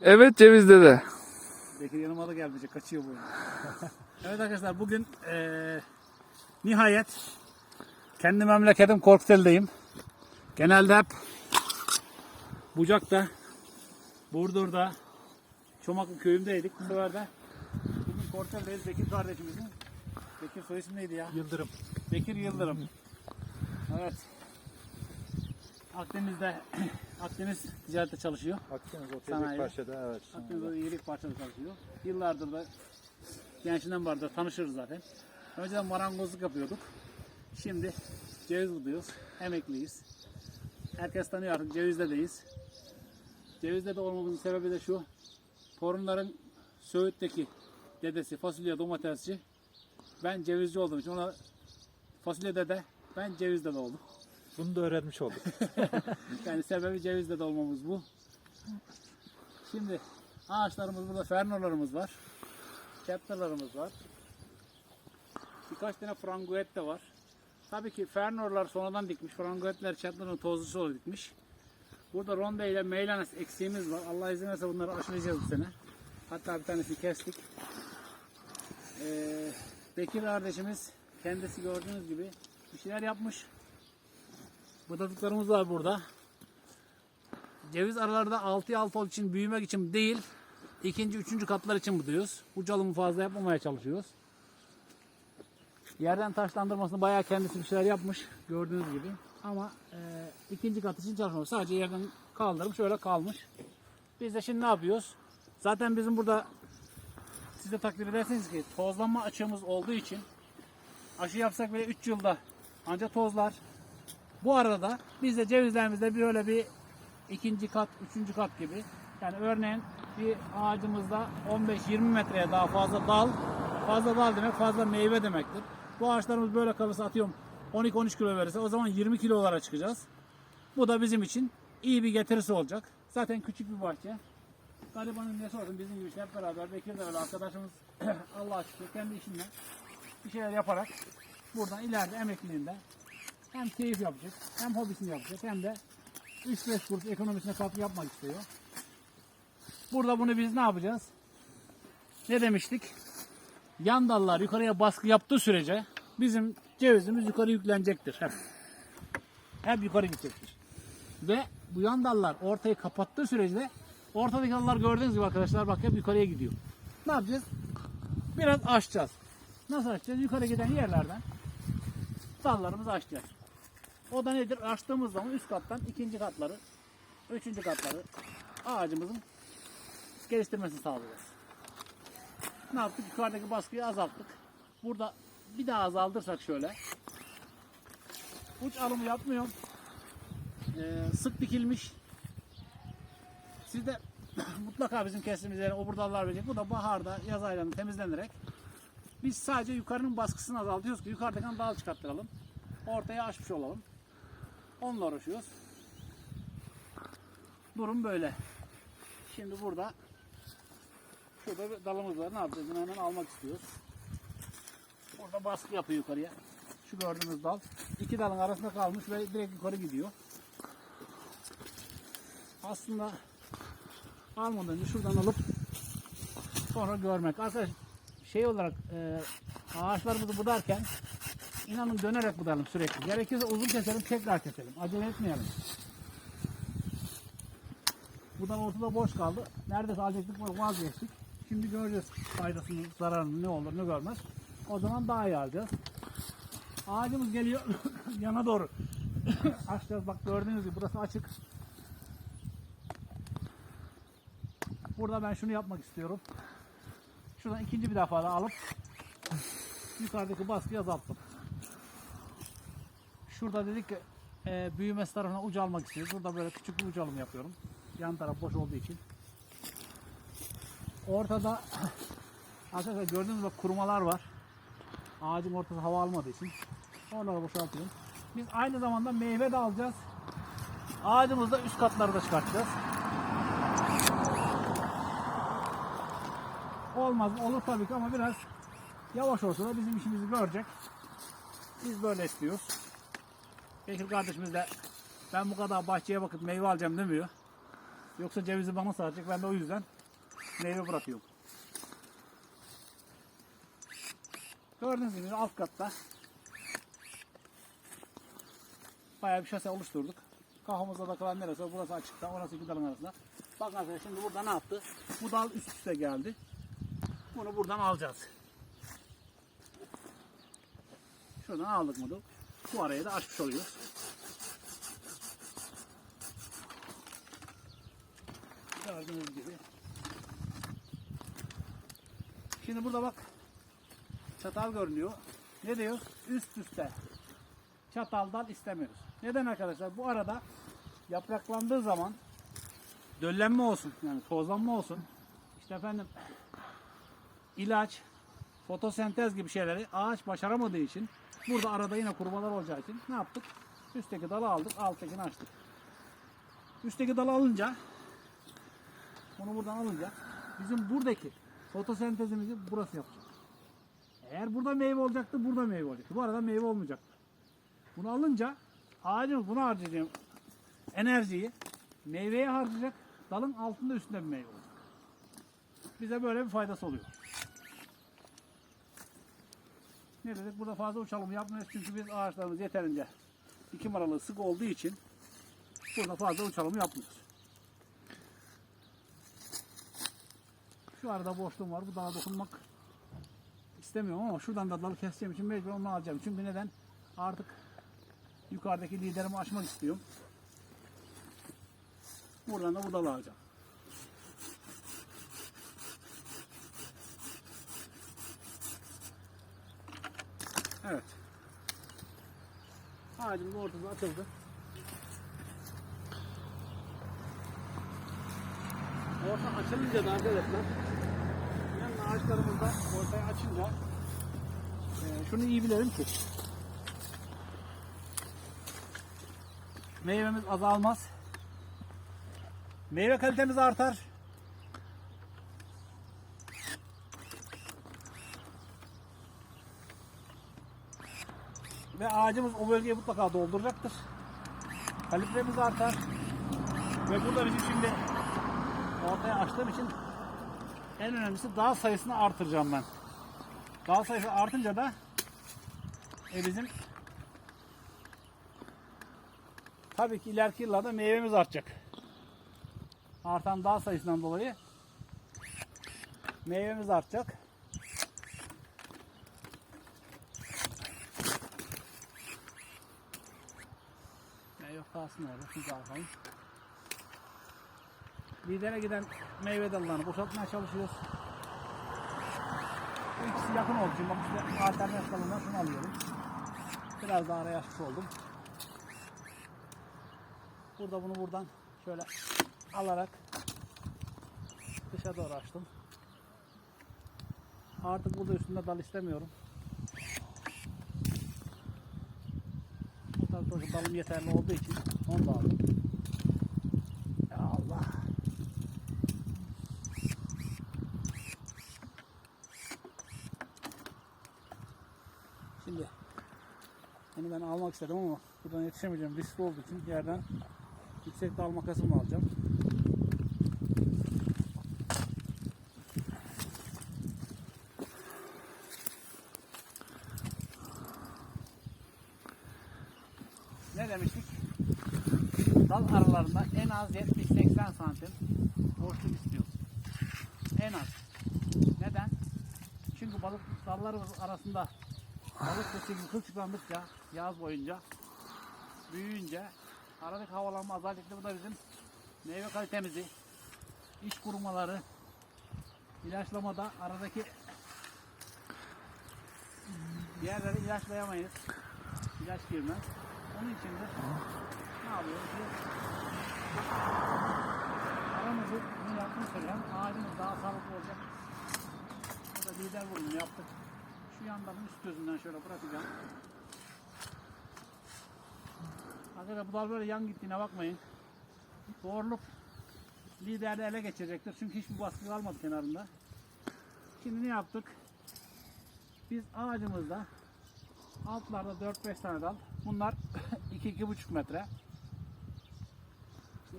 Evet Ceviz'de de. Bekir yanıma da gelmeyecek. Kaçıyor bu. evet arkadaşlar bugün eee, nihayet kendi memleketim Korkuteli'deyim. Genelde hep Bucak'ta, Burdur'da, Çomaklı köyümdeydik. Bu sefer de bugün Korkuteli'deyiz. Bekir kardeşimizin. Bekir soy ismi neydi ya? Yıldırım. Bekir Yıldırım. Evet. Akdeniz'de Akdeniz ticarette çalışıyor. Akdeniz Sanayi. Otelik Paşa'da evet. Akdeniz'de iyilik parçada çalışıyor. Yıllardır da gençliğinden vardır tanışırız zaten. Önceden marangozluk yapıyorduk. Şimdi ceviz buduyoruz. Emekliyiz. Herkes tanıyor artık cevizdedeyiz. Cevizde de olmamızın sebebi de şu. Torunların Söğüt'teki dedesi fasulye domatesçi. Ben cevizci olduğum için ona fasulye dede ben cevizde de oldum. Bunu da öğrenmiş olduk. Yani sebebi cevizde de olmamız bu. Şimdi ağaçlarımız burada fernolarımız var. Chapter'larımız var. Birkaç tane franguet de var. Tabii ki fernorlar sonradan dikmiş. Franguetler chapter'ın tozlusu olarak dikmiş. Burada ronde ile meylanes eksiğimiz var. Allah izin verirse bunları aşılayacağız bu sene. Hatta bir tanesini kestik. Ee, Bekir kardeşimiz kendisi gördüğünüz gibi bir şeyler yapmış. Budadıklarımız var burada. Ceviz aralarda 6'ya 6 olduğu için büyümek için değil, ikinci, üçüncü katlar için buduyoruz. Bu çalımı fazla yapmamaya çalışıyoruz. Yerden taşlandırmasını bayağı kendisi bir şeyler yapmış gördüğünüz gibi. Ama e, ikinci kat için çalışmıyor. Sadece yerden kaldırıp şöyle kalmış. Biz de şimdi ne yapıyoruz? Zaten bizim burada siz de takdir edersiniz ki tozlanma açığımız olduğu için aşı yapsak bile 3 yılda ancak tozlar. Bu arada da biz de cevizlerimizde bir öyle bir ikinci kat, üçüncü kat gibi. Yani örneğin bir ağacımızda 15-20 metreye daha fazla dal, fazla dal demek fazla meyve demektir. Bu ağaçlarımız böyle kalırsa atıyorum 12-13 kilo verirse o zaman 20 kilolara çıkacağız. Bu da bizim için iyi bir getirisi olacak. Zaten küçük bir bahçe. Garibanın nesi olsun bizim gibi hep beraber Bekir de öyle arkadaşımız Allah aşkına kendi işinden bir şeyler yaparak buradan ileride emekliliğinde hem keyif yapacak, hem hobisini yapacak, hem de 3-5 kuruş ekonomisine katkı yapmak istiyor. Burada bunu biz ne yapacağız? Ne demiştik? Yan dallar yukarıya baskı yaptığı sürece bizim cevizimiz yukarı yüklenecektir. Hep. Hep yukarı gidecektir. Ve bu yan dallar ortayı kapattığı sürece ortadaki dallar gördüğünüz gibi arkadaşlar bak hep yukarıya gidiyor. Ne yapacağız? Biraz açacağız. Nasıl açacağız? Yukarı giden yerlerden dallarımızı açacağız. O da nedir? Açtığımız zaman üst kattan ikinci katları, üçüncü katları ağacımızın geliştirmesini sağlayacağız. Ne yaptık? Yukarıdaki baskıyı azalttık. Burada bir daha azaldırsak şöyle. Uç alımı yapmıyorum. Ee, sık dikilmiş. Siz de mutlaka bizim kestiğimiz yere obur dallar verecek. Bu da baharda, yaz aylarında temizlenerek biz sadece yukarının baskısını azaltıyoruz ki yukarıdaki dal çıkarttıralım. Ortaya açmış olalım. Onunla uğraşıyoruz. Durum böyle. Şimdi burada şurada bir dalımız var. Ne yapacağız? Bunu hemen almak istiyoruz. Burada baskı yapıyor yukarıya. Şu gördüğünüz dal. iki dalın arasında kalmış ve direkt yukarı gidiyor. Aslında almadan şuradan alıp sonra görmek. Arkadaş şey olarak e, ağaçlarımızı budarken inanın dönerek budalım sürekli. Gerekirse uzun keselim tekrar keselim. Acele etmeyelim. Buradan ortada boş kaldı. Neredeyse alacaktık vazgeçtik. Şimdi göreceğiz faydasını, zararını ne olur ne görmez. O zaman daha iyi alacağız. Ağacımız geliyor yana doğru. Açacağız bak gördüğünüz gibi burası açık. Burada ben şunu yapmak istiyorum. Şuradan ikinci bir defa da alıp yukarıdaki baskıyı azalttım. Şurada dedik ki e, büyümesi tarafına ucu almak istiyoruz. Burada böyle küçük bir ucu alım yapıyorum. Yan taraf boş olduğu için. Ortada arkadaşlar gördüğünüz gibi kurumalar var. Ağacın ortası hava almadığı için. Onları boşaltıyorum. Biz aynı zamanda meyve de alacağız. Ağacımızda üst katları da çıkartacağız. Olmaz? Olur tabii ki ama biraz yavaş olsa da bizim işimizi görecek. Biz böyle istiyoruz. Bekir kardeşimiz de ben bu kadar bahçeye bakıp meyve alacağım demiyor. Yoksa cevizi bana saracak. Ben de o yüzden meyve bırakıyorum. Gördüğünüz gibi alt katta bayağı bir şase oluşturduk. Kafamızda da kalan neresi? Burası açıkta, orası iki dalın arasında. Bakın arkadaşlar şimdi burada ne yaptı? Bu dal üst üste geldi. Bunu buradan alacağız. Şuradan aldık mı bu arayı da açmış oluyoruz. Gördüğünüz gibi. Şimdi burada bak çatal görünüyor. Ne diyor? Üst üste. Çataldan istemiyoruz. Neden arkadaşlar? Bu arada yapraklandığı zaman döllenme olsun. Yani tozlanma olsun. İşte efendim ilaç, fotosentez gibi şeyleri ağaç başaramadığı için burada arada yine kurumalar olacağı için ne yaptık? Üstteki dalı aldık, alttakini açtık. Üstteki dalı alınca bunu buradan alınca bizim buradaki fotosentezimizi burası yapacak. Eğer burada meyve olacaktı, burada meyve olacaktı. Bu arada meyve olmayacaktı. Bunu alınca ağacımız buna harcayacağım enerjiyi meyveye harcayacak. Dalın altında üstünde bir meyve olacak. Bize böyle bir faydası oluyor. Ne dedik? Burada fazla uçalım yapmıyoruz çünkü biz ağaçlarımız yeterince iki maralı sık olduğu için burada fazla uçalım yapmıyoruz. Şu arada boşluğum var. Bu dağa dokunmak istemiyorum ama şuradan da dalı keseceğim için mecbur onu alacağım. Çünkü neden? Artık yukarıdaki liderimi açmak istiyorum. Buradan da bu dalı alacağım. Evet. Ağacımız ortada açıldı. Orta açılınca da arkadaşlar yani ağaçlarımızda ortaya açınca e, şunu iyi bilelim ki meyvemiz azalmaz. Meyve kalitemiz artar. Ve ağacımız o bölgeyi mutlaka dolduracaktır. Kalibremiz artar. Ve burada bizim şimdi ortaya açtığım için en önemlisi dal sayısını artıracağım ben. Dal sayısı artınca da e bizim tabii ki ileriki yıllarda meyvemiz artacak. Artan dal sayısından dolayı meyvemiz artacak. Alalım. Lidere giden meyve dallarını boşaltmaya çalışıyoruz. Bu ikisi yakın olduğu için işte alternatif dalından şunu alıyorum. Biraz daha araya açmış oldum. Burada bunu buradan şöyle alarak dışa doğru açtım. Artık burada üstünde dal istemiyorum. Bu taraftaki dalım yeterli olduğu için onu da aldım. Ya Allah. Şimdi bunu ben almak istedim ama buradan yetişemeyeceğim. Riskli olduğu için yerden yüksek dal makasımı alacağım. Ne demiştik? Dal aralarında en az 70-80 santim boşluk istiyoruz. En az. Neden? Çünkü balık dallarımız arasında balık sesi kılçıklandıkça yaz boyunca büyüyünce aradaki havalanma azaldıkça bu da bizim meyve kalitemizi iç kurumaları ilaçlamada aradaki yerleri ilaçlayamayız. İlaç girmez. Onun için de ne yapıyoruz? Biz aramızı bunu yaptığımız sürece hem ağacımız daha sağlıklı olacak. Burada lider vurumu yaptık. Şu yandan üst gözünden şöyle bırakacağım. Arkadaşlar bu dal böyle yan gittiğine bakmayın. Doğruluk liderde ele geçirecektir. Çünkü hiçbir baskı kalmadı kenarında. Şimdi ne yaptık? Biz ağacımızda altlarda 4-5 tane dal. Bunlar 2-2,5 metre.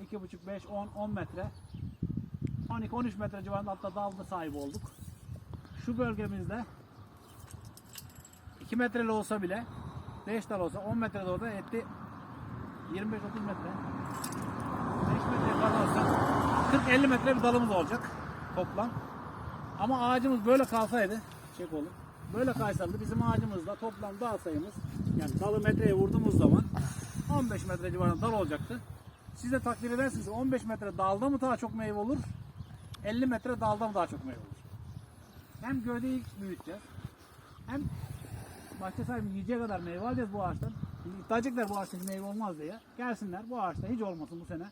İşte 2,5, 5, 10, 10 metre 12-13 metre civarında hatta dalda sahibi olduk. Şu bölgemizde 2 metreli olsa bile 5 dal olsa 10 metrede olsa etti 25-30 metre 5 metre dal olsa 40-50 metre bir dalımız olacak toplam. Ama ağacımız böyle kalsaydı çek oğlum. Böyle kaysaydı bizim ağacımızda toplam dal sayımız yani dalı metreye vurduğumuz zaman 15 metre civarında dal olacaktı. Siz de takdir edersiniz 15 metre dalda mı daha çok meyve olur 50 metre dalda mı daha çok meyve olur? Hem gövdeyi büyüteceğiz hem bahçe sahibi yiyeceği kadar meyve alacağız bu ağaçtan. Şimdi iddia edecekler bu ağaçta hiç meyve olmaz diye. Gelsinler bu ağaçta hiç olmasın bu sene.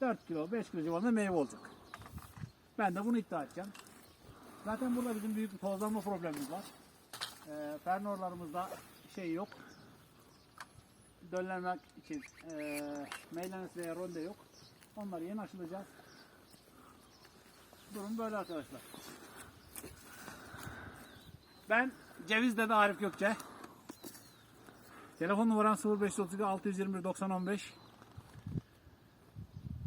4 kilo 5 kilo civarında meyve olacak. Ben de bunu iddia edeceğim. Zaten burada bizim büyük bir tozlanma problemimiz var. Ee, fernorlarımızda şey yok. Döllenmek için e, meylenesi veya ronde yok. Onları yeni aşılayacağız. Durum böyle arkadaşlar. Ben Ceviz Dede Arif Gökçe. Telefon numaram 0532 621 9015.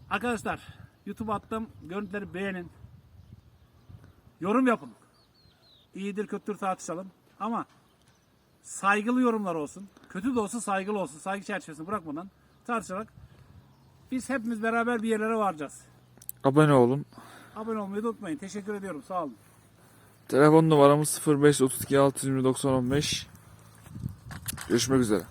Arkadaşlar YouTube attım. Görüntüleri beğenin. Yorum yapın. İyidir kötüdür tartışalım. Ama saygılı yorumlar olsun. Kötü de olsa saygılı olsun. Saygı çerçevesini bırakmadan tartışarak biz hepimiz beraber bir yerlere varacağız. Abone olun. Abone olmayı da unutmayın. Teşekkür ediyorum. Sağ olun. Telefon numaramız 0532 620 9015. Görüşmek üzere.